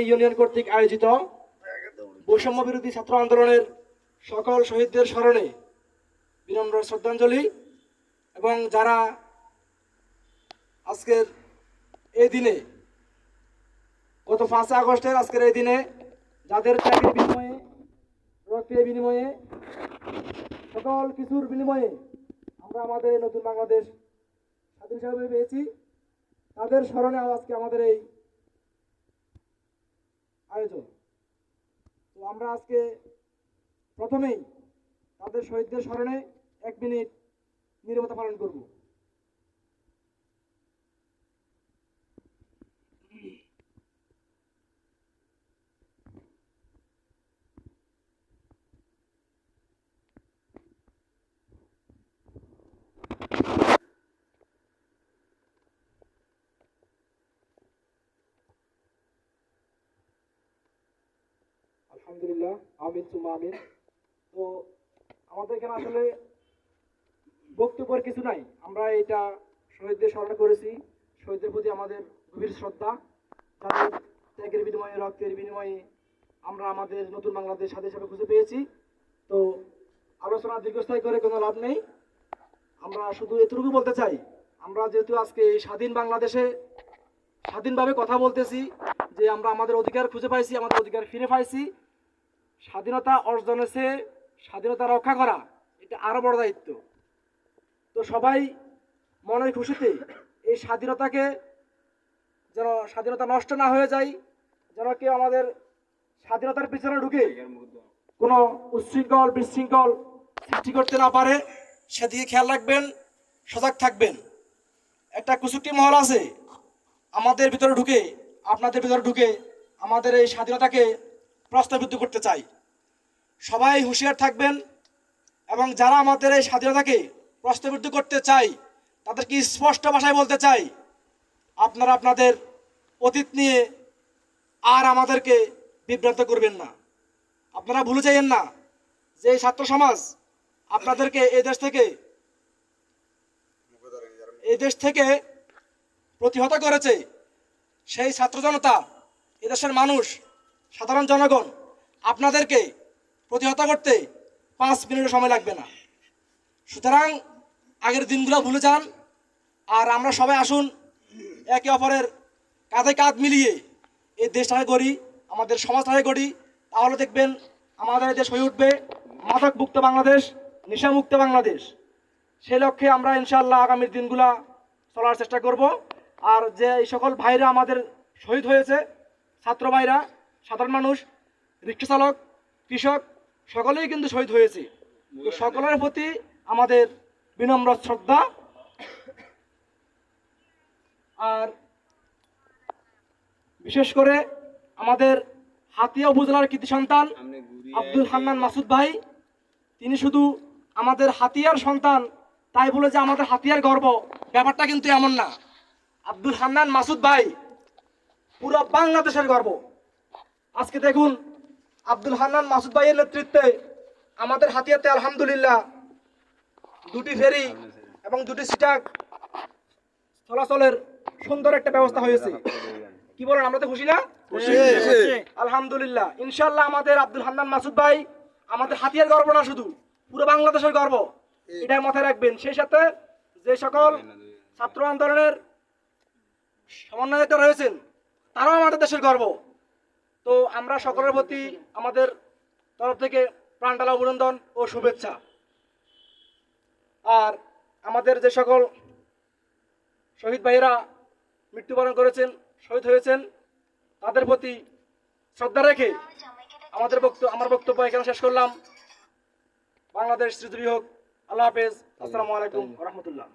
Union কর্তৃক আয়োজিত বৈষম্য বিরোধী ছাত্র আন্দোলনের সকল শহীদদের স্মরণে বিনম্র শ্রদ্ধাঞ্জলি এবং যারা আজকের এই দিনে, গত পাঁচই আগস্টের আজকের এই দিনে যাদের ত্যাগের বিনিময়ে, রক্তের বিনিময়ে, সকল কিছুর বিনিময়ে আমরা আমাদের নতুন বাংলাদেশ স্বাধীন হিসাবে পেয়েছি, তাদের স্মরণে আজকে আমাদের এই আয়োজন। তো আমরা আজকে প্রথমেই তাদের শহীদদের স্মরণে এক মিনিট নিরবতা পালন করব। আলহামদুলিল্লাহ, আমিন সুমা আমিন। তো আমাদের এখানে আসলে বক্তব্যের কিছু নাই। আমরা এটা শহীদদের স্মরণ করেছি। শহীদদের প্রতি আমাদের গভীর শ্রদ্ধা। তাদের ত্যাগের বিনিময়ে, রক্তের বিনিময়ে আমরা আমাদের নতুন বাংলাদেশ স্বাধীন হিসাবে খুঁজে পেয়েছি। তো আলোচনা দীর্ঘস্থায়ী করে কোনো লাভ নেই। আমরা শুধু এতটুকু বলতে চাই, আমরা যেহেতু আজকে এই স্বাধীন বাংলাদেশে স্বাধীনভাবে কথা বলতেছি, যে আমরা আমাদের অধিকার খুঁজে পাইছি, আমাদের অধিকার ফিরে পাইছি স্বাধীনতা অর্জনের চেয়ে স্বাধীনতা রক্ষা করা, এটা আরও বড় দায়িত্ব। তো সবাই মনের খুশিতে এই স্বাধীনতাকে যেন স্বাধীনতা নষ্ট না হয়ে যায়, যেন কেউ আমাদের স্বাধীনতার পিছনে ঢুকে কোনো উচ্ছৃঙ্খল, বিশৃঙ্খল সৃষ্টি করতে না পারে সেদিকে খেয়াল রাখবেন, সজাগ থাকবেন। একটা কুচুক্তি মহল আছে, আমাদের ভিতরে ঢুকে, আপনাদের ভিতরে ঢুকে আমাদের এই স্বাধীনতাকে প্রশ্নবিদ্ধ করতে চাই। সবাই হুঁশিয়ার থাকবেন এবং যারা আমাদের এই স্বাধীনতাকে প্রশ্নবিদ্ধ করতে চাই, তাদেরকে স্পষ্ট ভাষায় বলতে চাই, আপনারা আপনাদের অতীত নিয়ে আর আমাদেরকে বিভ্রান্ত করবেন না। আপনারা ভুলে যাইয়েন না যে ছাত্র সমাজ আপনাদেরকে এই দেশ থেকে এই দেশ থেকে প্রতিহত করেছে। সেই ছাত্র জনতা এদেশের মানুষ সাধারণ জনগণ, আপনাদেরকে প্রতিহত করতে পাঁচ মিনিটের সময় লাগবে না। সুতরাং আগের দিনগুলো ভুলে যান আর আমরা সবাই আসুন, একে অপরের কাঁধে কাঁধ মিলিয়ে এই দেশটাকে গড়ি, আমাদের সমাজটাকে গড়ি। তাহলে দেখবেন আমাদের দেশ হয়ে উঠবে মাদক মুক্ত বাংলাদেশ, নেশামুক্ত বাংলাদেশ। সেই লক্ষ্যে আমরা ইনশাল্লাহ আগামীর দিনগুলা চলার চেষ্টা করব। আর যে এই সকল ভাইরা আমাদের শহীদ হয়েছে, ছাত্র ভাইরা সাধারণ মানুষ রিক্সা চালক কৃষক, সকলেই কিন্তু শহীদ হয়েছে। তো সকলের প্রতি আমাদের বিনম্র শ্রদ্ধা। আর বিশেষ করে আমাদের হাতিয়া উপজেলার কৃতি সন্তান আব্দুল হান্নান মাসুদ ভাই, তিনি শুধু আমাদের হাতিয়ার সন্তান, তাই বলে যে আমাদের হাতিয়ার গর্ব, ব্যাপারটা কিন্তু এমন না। আব্দুল হান্নান মাসুদ ভাই, পুরো বাংলাদেশের গর্ব। আজকে দেখুন আব্দুল হান্নান মাসুদ ভাইয়ের নেতৃত্বে আমাদের হাতিয়াতে আলহামদুলিল্লাহ দুটি ফেরি এবং দুটি সিটাক চলাচলের সুন্দর একটা ব্যবস্থা হয়েছে। কি বলেন আমরা তো খুশি না? আলহামদুলিল্লাহ। ইনশাল্লাহ আমাদের আব্দুল হান্নান মাসুদ ভাই আমাদের হাতিয়ার গর্ব না শুধু পুরো বাংলাদেশের গর্ব। এটা মাথায় রাখবেন। সেই সাথে যে সকল ছাত্র আন্দোলনের সমন্বয়তা রয়েছেন তারাও আমাদের দেশের গর্ব। তো আমরা সকলের প্রতি আমাদের তরফ থেকে প্রাণডালা অভিনন্দন ও শুভেচ্ছা। আর আমাদের যে সকল শহীদ ভাইয়েরা মৃত্যুবরণ করেছেন, শহীদ হয়েছেন, তাদের প্রতি শ্রদ্ধা রেখে আমাদের বক্তব্য আমার বক্তব্য এখানে শেষ করলাম। বাংলাদেশ শ্রীজুরি হোক। আল্লাহ হাফেজ। আসসালামু আলাইকুম রহমতুল্লাহ।